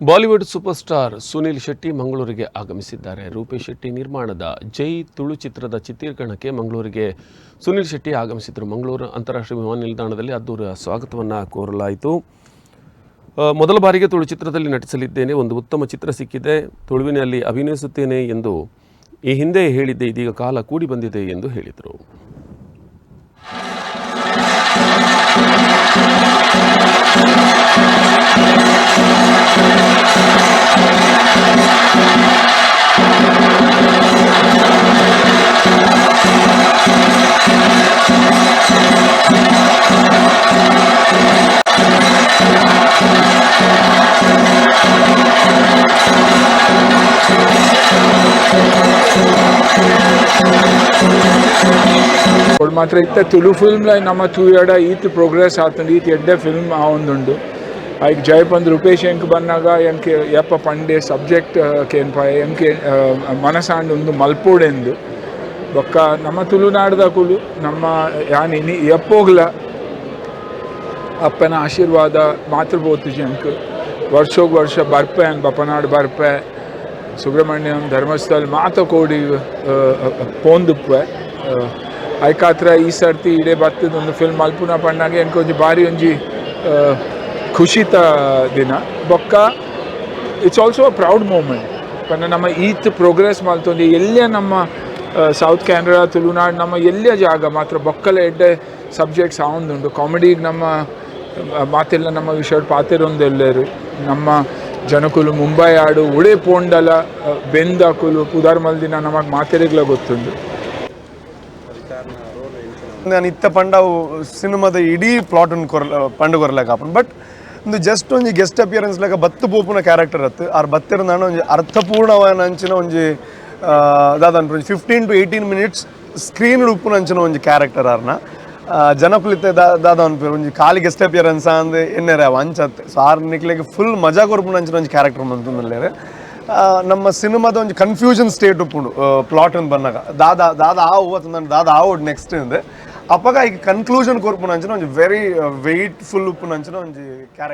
Bollywood super star Sunil Shetty ಮಂಗಳೂರಿಗೆ ಆಗಮಿಸಿದ್ದಾರೆ. ರೂಪೇಶ್ ಶೆಟ್ಟಿ ನಿರ್ಮಾಣದ ಜೈ ತುಳು ಚಿತ್ರದ ಚಿತ್ರೀಕರಣಕ್ಕೆ ಮಂಗಳೂರಿಗೆ ಸುನಿಲ್ ಶೆಟ್ಟಿ ಆಗಮಿಸಿದರು ಮಂಗಳೂರು ಅಂತಾರಾಷ್ಟ್ರೀಯ ವಿಮಾನ ನಿಲ್ದಾಣದಲ್ಲಿ ಅದ್ದೂರ ಸ್ವಾಗತವನ್ನು ಕೋರಲಾಯಿತು. ಮೊದಲ ಬಾರಿಗೆ ತುಳು ಚಿತ್ರದಲ್ಲಿ ನಟಿಸಲಿದ್ದೇನೆ. ಒಂದು ಉತ್ತಮ ಚಿತ್ರ ಸಿಕ್ಕಿದೆ. ತುಳುವಿನಲ್ಲಿ ಅಭಿನಯಿಸುತ್ತೇನೆ ಎಂದು ಈ ಹಿಂದೆ ಹೇಳಿದ್ದೆ. ಇದೀಗ ಕಾಲ ಕೂಡಿ ಬಂದಿದೆ ಎಂದು ಹೇಳಿದರು. ಮಾತ್ರ ಇತ್ತ ತುಳು ಫಿಲ್ಮ್ಲ ನಮ್ಮ ತೂಯಡ ಈತ್ ಪ್ರೋಗ್ರೆಸ್ ಆತುಂಡು ಈತ್ ಎಡ್ಡೆ ಫಿಲ್ಮ್ ಆವೊಂದುಂಡು. ಐಕ್ ಜಯಪಂದ್ ರೂಪೇಶ್ ಎಂಕ್ ಬನ್ನಾಗ ಎಂಕೆ ಯಪ್ಪ ಪಂಡೆ ಸಬ್ಜೆಕ್ಟ್ ಕೇನ್ಪ ಎಂಕೆ ಮನಸಾಂಡ್ ಒಂದು ಮಲ್ಪೋಡೆಂದು ಬೊಕ್ಕ ನಮ್ಮ ತುಳುನಾಡ್ದ ಕುಲು ನಮ್ಮ ಯಾನಿನಿ ಎಪ್ಪೋಗ್ಲ ಅಪ್ಪನ ಆಶೀರ್ವಾದ ಮಾತೃಭೂತಿ ಜಂಕ್. ವರ್ಷೋಗ ವರ್ಷ ಬರ್ಪೆ ಅಂದ್ ಬಪ್ಪನಾಡು ಬರ್ಪೆ. ಸುಬ್ರಹ್ಮಣ್ಯಂ ಧರ್ಮಸ್ಥಳ ಮಾತಕೋಡಿ ಪೋಂದುಪ್ಪೆ ಐಕಾತ್ರ ಈ ಸರ್ತಿ ಇಡೇ ಬರ್ತದ ಒಂದು ಫಿಲ್ಮ್ ಅಲ್ಪುನ ಪಣ್ಣಾಗೆ ಎಂಕ್ ಭಾರಿ ಒಂಜಿ ಖುಷಿತ ದಿನ. ಬೊಕ್ಕ it's also a proud moment ಪಂಡ ನಮ್ಮ ಈತ್ ಪ್ರೋಗ್ರೆಸ್ ಮಲ್ತೊಂದು ಎಲ್ಲೇ ನಮ್ಮ ಸೌತ್ ಕ್ಯಾನರಾ ತುಳುನಾಡು, ನಮ್ಮ ಎಲ್ಲೇ ಜಾಗ ಮಾತ್ರ ಬೊಕ್ಕಲ ಎಡ್ಡೆ ಸಬ್ಜೆಕ್ಟ್ಸ್ ಆವೊಂದುಂಡು ಕಾಮಿಡಿಗೆ ನಮ್ಮ ಮಾತೆಲ್ಲ ನಮ್ಮ ವಿಷಯ ಪಾತಿರೊಂದೆಲ್ಲರು. ನಮ್ಮ ಜನಕುಲು ಮುಂಬೈ ಆಡು ಉಳೆ ಪೋಂಡಲ ಬೆಂದಾಕುಲು ಪುದಾರ್ ಮಲ್ದಿನ ನಮಗೆ ಮಾತೆರೆಗ್ಲ ಗೊತ್ತುಂಡು ನಾನು ಇತ್ತ ಪಂಡವು ಸಿನಿಮಾದ ಇಡೀ ಪ್ಲಾಟ್ ಕೊರ ಪಂಡು ಕೊರಲೆಕ ಆಪನ್ ಬಟ್ ಒಂದು ಜಸ್ಟ್ ಒಂಜಿ ಗೆಸ್ಟ್ ಅಪಿಯರೆನ್ಸ್ ಲೆಕ್ಕ ಬತ್ತು ಪೋಪುನ ಕ್ಯಾರೆಕ್ಟರ್ ಅತ್ತು ಆರ್ ಬತ್ತಿರ ನಾನು ಒಂಜಿ ಅರ್ಥಪೂರ್ಣವಾದ ಅಂಚಿನ ಒಂಜಿ ದಾದ ಒಂಜಿ fifteen to eighteen minutes screen ಉಪ್ಪುನ ಅಂಚಿನ ಒಂಜಿ ಕ್ಯಾರೆಕ್ಟರ್ ಆರ್ನ ಜನಕುಲಿತೆ ದಾದ ಅನ್ಪೇರು ಒಂಜಿ ಖಾಲಿ ಗೆಸ್ಟ್ ಅಪಿಯರೆನ್ಸ್ ಅಂದ್ ಎನ್ನೆರೆ ಅವ ಅಂಚತ್ತೆ ಸೊ ಆರ್ ನಿಕ್ಲೆಗೆ ಫುಲ್ ಮಜಾ ಕೊರ್ಪುನ ಅಂಚಿನ ಒಂಜಿ ಕ್ಯಾರೆಕ್ಟರ್ ಮಂತುಂದಲ್ಲೇರೆ ಆ, ನಮ್ಮ ಸಿನಿಮಾದ ಒಂದು ಕನ್ಫ್ಯೂಷನ್ ಸ್ಟೇಟ್ ಉಪ್ಪುಂಡು ಪ್ಲಾಟ್ ಅಂತ ಬಂದಾಗ ದಾದ ದಾದ ಆ ಹೂವ ದಾದ ಆ ಓಡ್ ನೆಕ್ಸ್ಟ್ ಇಂದೆ ಅಪ್ಪಗ ಈಗ ಕನ್ಕ್ಲೂಷನ್ ಕೊರ್ಪುನ ಅಂಚಿನ ಒಂಜಿ ವೆರಿ ವೆಯ್ಟ್ ಫುಲ್ ಉಪ್ಪುನ ಅಂಚಿನ ಒಂಜಿ ಕ್ಯಾರೆಕ್ಟರ್